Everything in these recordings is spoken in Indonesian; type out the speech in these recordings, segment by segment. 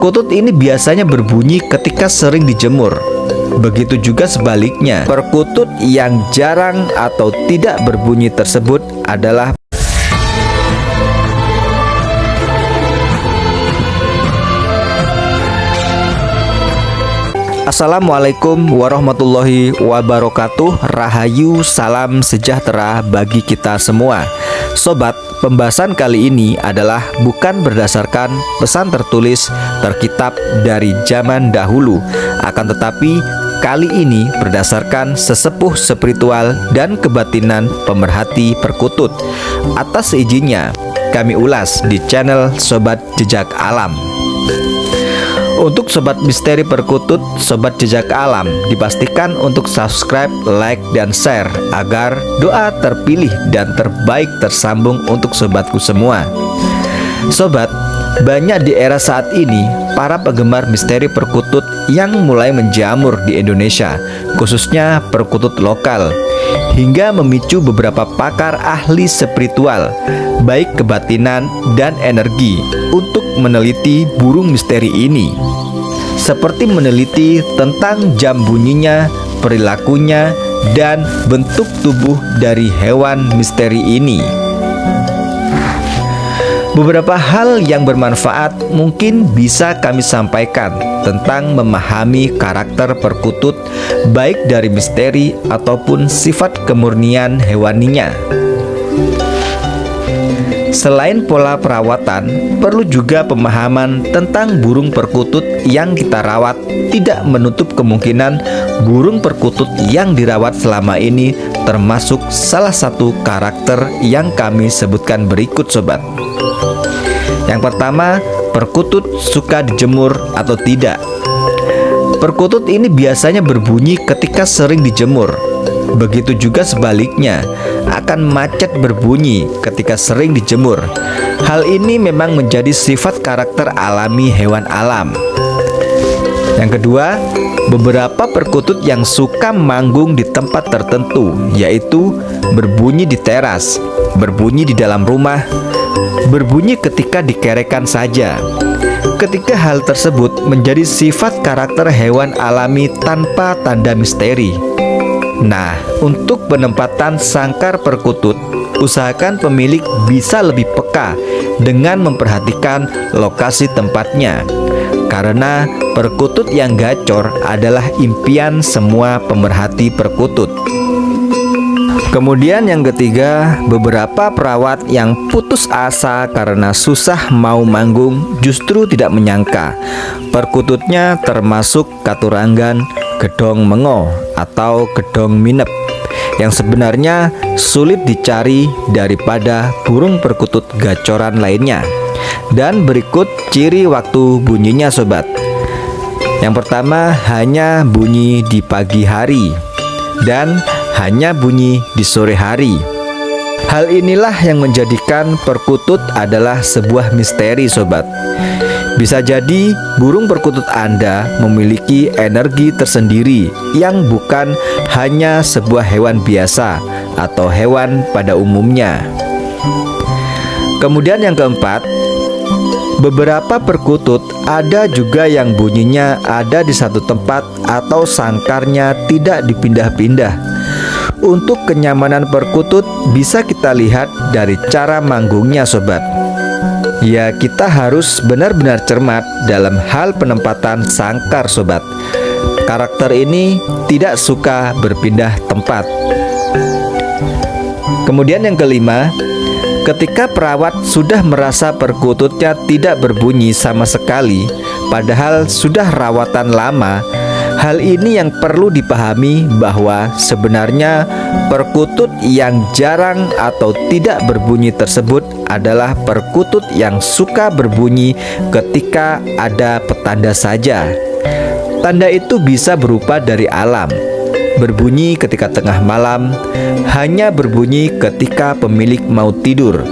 Perkutut ini biasanya berbunyi ketika sering dijemur. Begitu juga sebaliknya, perkutut yang jarang atau tidak berbunyi tersebut adalah Assalamualaikum warahmatullahi wabarakatuh. Rahayu salam sejahtera bagi kita semua Sobat, pembahasan kali ini adalah bukan berdasarkan pesan tertulis terkitab dari zaman dahulu. Akan tetapi kali ini berdasarkan sesepuh spiritual dan kebatinan pemerhati perkutut. Atas izinnya kami ulas di channel Sobat Jejak Alam untuk Sobat Misteri Perkutut, Sobat Jejak Alam Dipastikan untuk subscribe, like, dan share Agar doa terpilih dan terbaik tersambung untuk Sobatku semua Sobat, banyak di era saat ini para penggemar misteri perkutut yang mulai menjamur di Indonesia Khususnya perkutut lokal hingga memicu beberapa pakar ahli spiritual, baik kebatinan dan energi, untuk meneliti burung misteri ini. Seperti meneliti tentang jam bunyinya, perilakunya, dan bentuk tubuh dari hewan misteri ini. Beberapa hal yang bermanfaat mungkin bisa kami sampaikan tentang memahami karakter perkutut baik dari misteri ataupun sifat kemurnian hewaninya. Selain pola perawatan, perlu juga pemahaman tentang burung perkutut yang kita rawat tidak menutup kemungkinan burung perkutut yang dirawat selama ini termasuk salah satu karakter yang kami sebutkan berikut sobat. Yang pertama, perkutut suka dijemur atau tidak. Perkutut ini biasanya berbunyi ketika sering dijemur. Begitu juga sebaliknya, akan macet berbunyi ketika sering dijemur. Hal ini memang menjadi sifat karakter alami hewan alam. Yang kedua, beberapa perkutut yang suka manggung di tempat tertentu, yaitu berbunyi di teras, berbunyi di dalam rumah, berbunyi ketika dikerekan saja. Ketika hal tersebut menjadi sifat karakter hewan alami tanpa tanda misteri. Nah, untuk penempatan sangkar perkutut, usahakan pemilik bisa lebih peka dengan memperhatikan lokasi tempatnya. Karena perkutut yang gacor adalah impian semua pemerhati perkutut. Kemudian yang ketiga, beberapa perawat yang putus asa karena susah mau manggung justru tidak menyangka perkututnya termasuk katuranggan gedong mengo atau gedong minep yang sebenarnya sulit dicari daripada burung perkutut gacoran lainnya. Dan berikut ciri waktu bunyinya sobat. Yang pertama hanya bunyi di pagi hari dan hanya bunyi di sore hari. Hal inilah yang menjadikan perkutut adalah sebuah misteri sobat. Bisa jadi burung perkutut Anda memiliki energi tersendiri yang bukan hanya sebuah hewan biasa atau hewan pada umumnya. Kemudian yang keempat, beberapa perkutut ada juga yang bunyinya ada di satu tempat atau sangkarnya tidak dipindah-pindah. Untuk kenyamanan perkutut bisa kita lihat dari cara manggungnya sobat Ya kita harus benar-benar cermat dalam hal penempatan sangkar sobat. Karakter ini tidak suka berpindah tempat. Kemudian yang kelima Ketika perawat sudah merasa perkututnya tidak berbunyi sama sekali Padahal sudah rawatan lama Hal ini yang perlu dipahami bahwa sebenarnya perkutut yang jarang atau tidak berbunyi tersebut adalah perkutut yang suka berbunyi ketika ada petanda saja. Tanda itu bisa berupa dari alam, berbunyi ketika tengah malam, hanya berbunyi ketika pemilik mau tidur.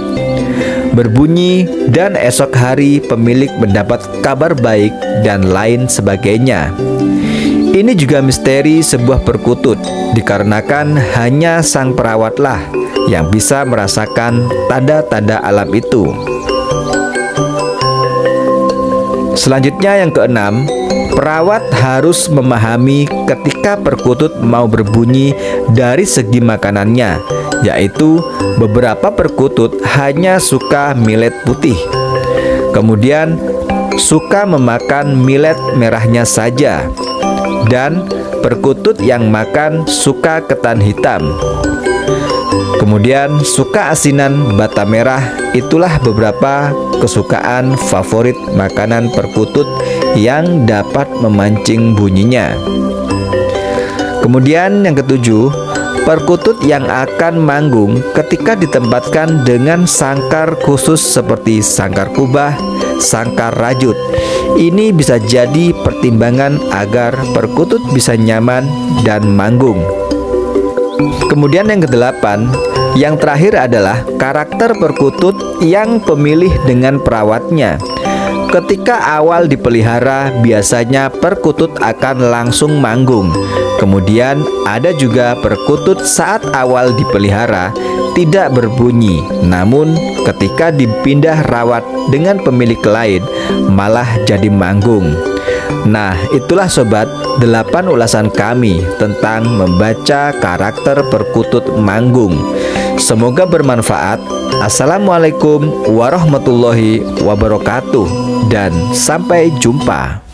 Berbunyi dan esok hari pemilik mendapat kabar baik dan lain sebagainya. Ini juga misteri sebuah perkutut dikarenakan hanya sang perawatlah yang bisa merasakan tanda-tanda alam itu. Selanjutnya yang keenam, perawat harus memahami ketika perkutut mau berbunyi dari segi makanannya, yaitu beberapa perkutut hanya suka millet putih. Kemudian suka memakan millet merahnya saja dan perkutut yang makan suka ketan hitam. Kemudian suka asinan bata merah itulah beberapa kesukaan favorit makanan perkutut yang dapat memancing bunyinya. Kemudian yang ketujuh, perkutut yang akan manggung ketika ditempatkan dengan sangkar khusus seperti sangkar kubah, sangkar rajut. Ini bisa jadi pertimbangan agar perkutut bisa nyaman dan manggung. Kemudian yang kedelapan, yang terakhir adalah karakter perkutut yang pemilih dengan perawatnya. Ketika awal dipelihara, biasanya perkutut akan langsung manggung. Kemudian ada juga perkutut saat awal dipelihara tidak berbunyi, namun ketika dipindah rawat dengan pemilik lain malah jadi manggung. Nah, itulah sobat, delapan ulasan kami tentang membaca karakter perkutut manggung. Semoga bermanfaat. Assalamualaikum warahmatullahi wabarakatuh dan sampai jumpa.